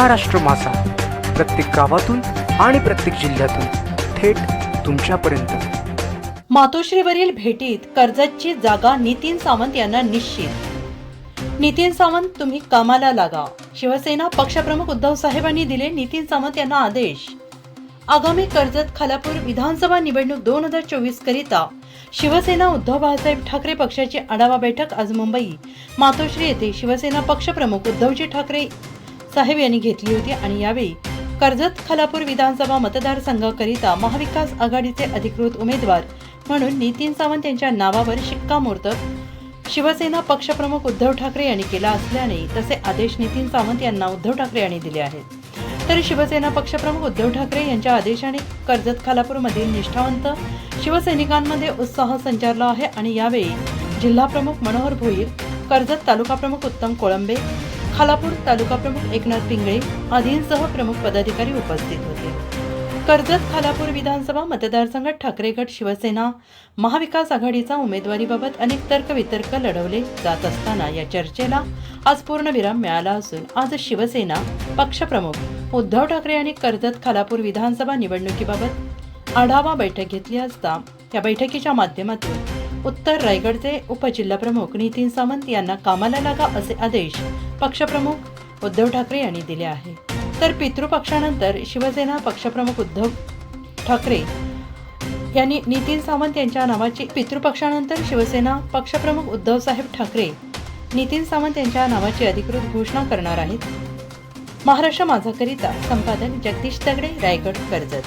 महाराष्ट्र मासा. प्रत्येक गावातून आणि प्रत्येक जिल्ह्यातून थेट तुमच्यापर्यंत. मातोश्रीवरील भेटीत कर्जतची जागा नितीन सावंत यांना निश्चित. नितीन सावंत तुम्ही कामाला लागा. शिवसेना पक्षप्रमुख उद्धव साहेबांनी दिले नितीन सावंत यांना आदेश. आगामी कर्जत खालापूर विधानसभा निवडणूक दोन हजार चोवीस करिता शिवसेना उद्धव बाळासाहेब ठाकरे पक्षाची आढावा बैठक आज मुंबई. मातोश्री येथे शिवसेना पक्षप्रमुख उद्धवजी ठाकरे साहेब यांनी घेतली होती आणि यावेळी कर्जत खालापूर विधानसभा मतदारसंघाकरिता महाविकास आघाडीचे अधिकृत उमेदवार म्हणून नितीन सावंत यांच्या नावावर शिक्कामोर्तब शिवसेना पक्षप्रमुख उद्धव ठाकरे यांनी केला असल्याने तसे आदेश नितीन सावंत यांना उद्धव ठाकरे यांनी दिले आहेत. तर शिवसेना पक्षप्रमुख उद्धव ठाकरे यांच्या आदेशाने कर्जत खालापूरमधील निष्ठावंत शिवसैनिकांमध्ये उत्साह संचारला आहे आणि यावेळी जिल्हाप्रमुख मनोहर भोईर कर्जत तालुका प्रमुख उत्तम कोळंबे खालापूर तालुका प्रमुख एकनाथ पिंगळे आदींसह प्रमुख पदाधिकारी उपस्थित होते. कर्जत खालापूर विधानसभा मतदारसंघात ठाकरे गट शिवसेना महाविकास आघाडीचा उमेदवारीबाबत अनेक तर्कवितर्क लढवले जात असताना या चर्चेला आज पूर्णविराम मिळाला असून आज शिवसेना पक्षप्रमुख उद्धव ठाकरे यांनी कर्जत खालापूर विधानसभा निवडणुकीबाबत आढावा बैठक घेतली असता या बैठकीच्या माध्यमातून उत्तर रायगडचे उपजिल्हाप्रमुख नितीन सावंत यांना कामाला लागा असे आदेश पक्षप्रमुख उद्धव ठाकरे यांनी दिले आहे. तर पितृपक्षानंतर शिवसेना पक्षप्रमुख उद्धव ठाकरे यांनी नितीन सावंत यांच्या नावाची पितृपक्षानंतर शिवसेना पक्षप्रमुख उद्धवसाहेब ठाकरे नितीन सावंत यांच्या नावाची अधिकृत घोषणा करणार आहेत. महाराष्ट्र माझाकरिता संपादक जगदीश तगडे रायगड कर्जत.